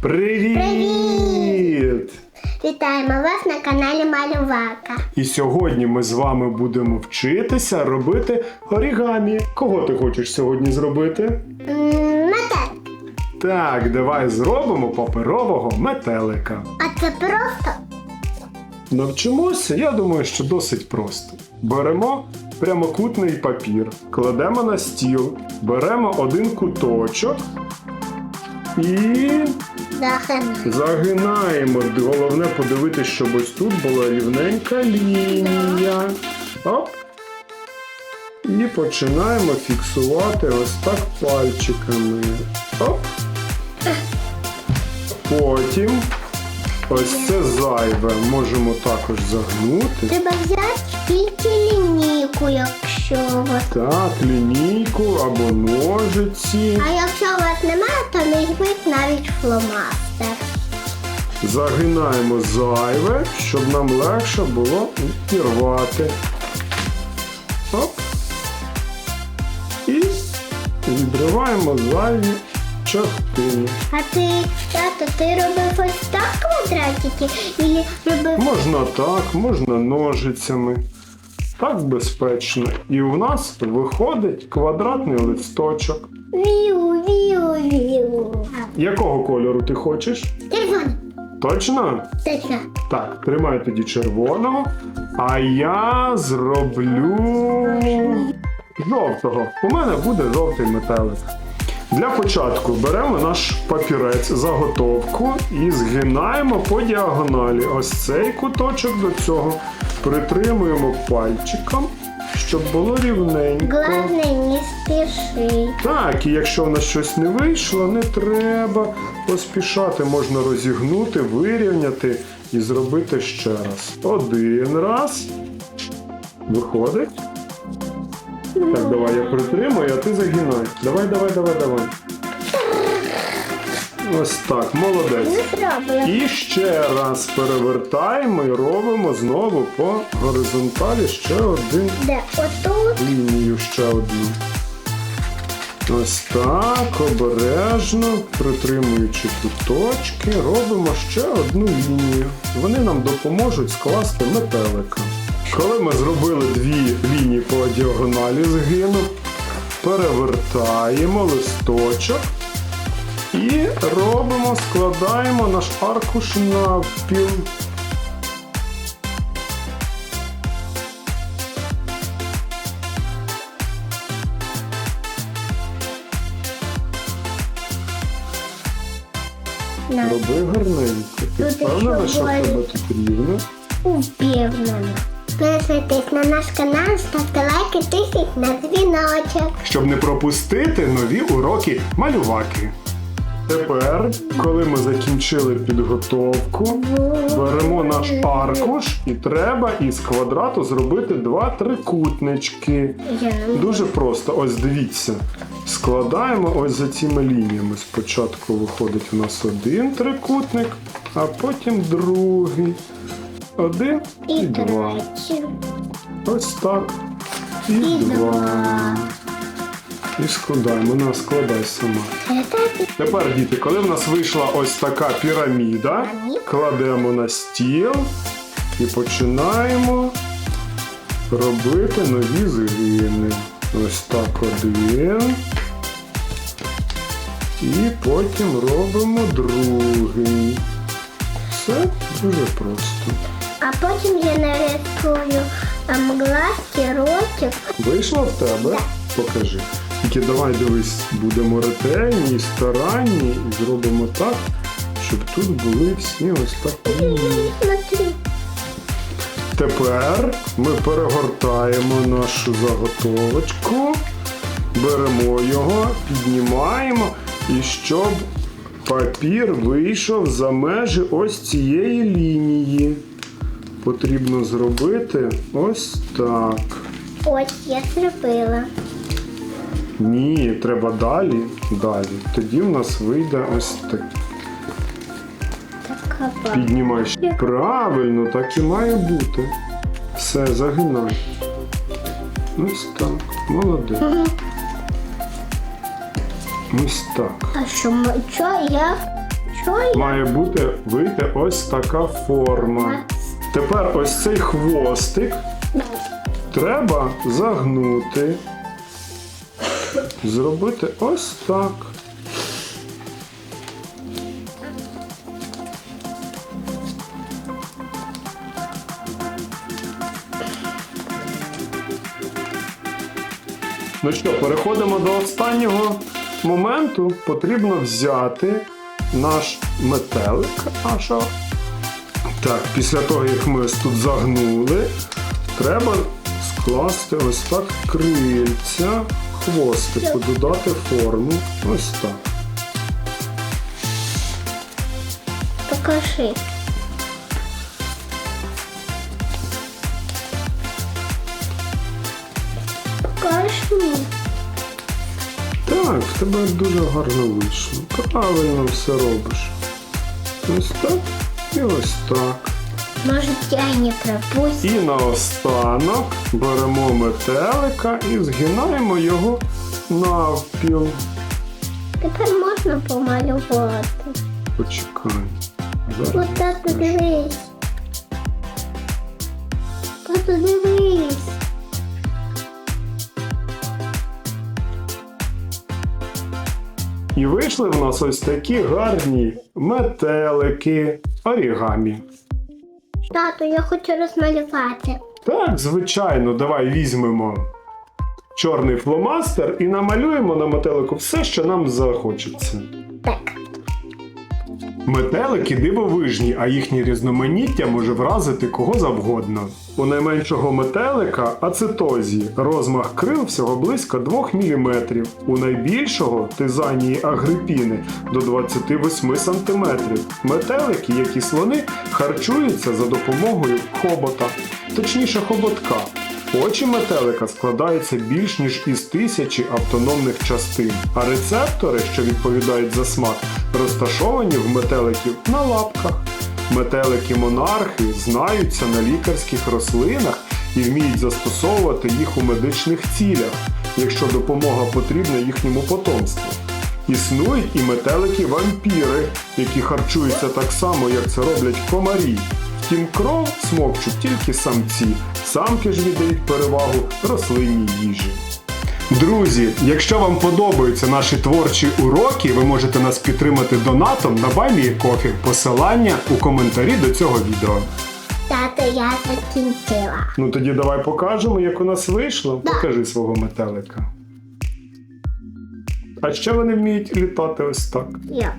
Привіт! Вітаємо вас на каналі Малювака. І сьогодні ми з вами будемо вчитися робити орігамі. Кого ти хочеш сьогодні зробити? Метелик. Так, давай зробимо паперового метелика. А це просто Навчимося, я думаю, що досить просто. Беремо прямокутний папір, кладемо на стіл, беремо один куточок і загинаємо. Головне подивитися, щоб ось тут була рівненька лінія. Оп. І починаємо фіксувати ось так пальчиками. Оп. Потім ось це зайве можемо також загнути. Треба взяти тільки лінійку, якщо у вас. Так, лінійку або ножиці. А якщо у вас немає, то візьміть навіть фломастер. Загинаємо зайве, щоб нам легше було відірвати. Оп. І відриваємо зайві частини. А ти, тато, ти робив ось так квадратики? І робив Можна так, можна ножицями. Так безпечно. І у нас виходить квадратний листочок. віу, віу, віу. Якого кольору ти хочеш? Червоний. Точно? Точно. Так, тримай тоді червоного, а я зроблю жовтого. У мене буде жовтий метелик. Для початку беремо наш папірець, заготовку і згинаємо по діагоналі. Ось цей куточок до цього притримуємо пальчиком, щоб було рівненько. Главне, не спіши. Так, і якщо в нас щось не вийшло, не треба поспішати. Можна розігнути, вирівняти і зробити ще раз. Один раз. Виходить. Так, давай я притримаю, а ти загинай. Давай, давай, давай, давай. Ось так, молодець. І ще раз перевертаємо і робимо знову по горизонталі ще один Де? Отут. лінію ще одну. Ось так, обережно, притримуючи куточки, робимо ще одну лінію. Вони нам допоможуть скласти метелика. Коли ми зробили дві лінії по діагоналі згину, перевертаємо листочок і робимо, складаємо наш аркуш навпіл. На. Роби гарненько. Ти впевнена, що в тебе тут рівно? Упевнена. Підписуйтесь на наш канал, ставте лайки, тисніть на дзвіночок. щоб не пропустити нові уроки малюваки. Тепер, коли ми закінчили підготовку, беремо наш аркуш і треба із квадрату зробити два трикутнички. Дуже просто, ось дивіться. Складаємо ось за цими лініями. Спочатку виходить у нас один трикутник, а потім другий. Один і, і два. Ось так. І, І два. два. І складаємо. На, складай сама. Тепер, діти, коли в нас вийшла ось така піраміда, кладемо на стіл і починаємо робити нові згини. Ось так один. І потім робимо другий. Все дуже просто. А потім я нарисую глазки, ротик. Вийшло в тебе? Покажи. Тільки давай дивись, будемо ретельні старанні і зробимо так, щоб тут були всі ось так. Смотри. Тепер ми перегортаємо нашу заготовочку, беремо його, піднімаємо і щоб папір вийшов за межі ось цієї лінії. Потрібно зробити ось так. Ось я зробила. Ні, треба далі, далі. Тоді в нас вийде ось так. Така. Піднімаєш. Правильно, так і має бути. Все, загинай. Ось так. Молодець. Ось так. А що ми що я? Що я? має бути вийти ось така форма. Тепер ось цей хвостик треба загнути. Зробити ось так. Ну що, переходимо до останнього моменту. Потрібно взяти наш метелик. Що? Так, після того, як ми ось тут загнули, треба скласти ось так крильця хвостику, додати форму. Ось так. Покажи. Покажи. Так, в тебе дуже гарно вийшло. Правильно все робиш. Ось так і ось так. Может, я не пропустил. І наостанок беремо метелика і згинаємо його навпіл. Тепер можна помалювати. Почекай. Ось так дивись. Тато дивись. І вийшли в нас ось такі гарні метелики орігамі. Тато, я хочу розмалювати. Так, звичайно, давай візьмемо чорний фломастер і намалюємо на метелику все, що нам захочеться. Так. Метелики дивовижні, а їхнє різноманіття може вразити кого завгодно. У найменшого метелика ацетозії розмах крил всього близько 2 мм, у найбільшого тизанії агрипіни до 28 см. Метелики, як і слони, харчуються за допомогою хобота, точніше хоботка. Очі метелика складаються більш ніж із тисячі автономних частин, а рецептори, що відповідають за смак, розташовані в метеликів на лапках. Метелики-монархи знаються на лікарських рослинах і вміють застосовувати їх у медичних цілях, якщо допомога потрібна їхньому потомству. Існують і метелики-вампіри, які харчуються так само, як це роблять комарі. Втім, кров смокчуть тільки самці, самки ж віддають перевагу рослинній їжі. Друзі, якщо вам подобаються наші творчі уроки, ви можете нас підтримати донатом на BuyMeACoffee. Посилання у коментарі до цього відео. Тато, я закінчила. Ну тоді давай покажемо, як у нас вийшло. Покажи свого метелика. А ще вони вміють літати ось так. Як?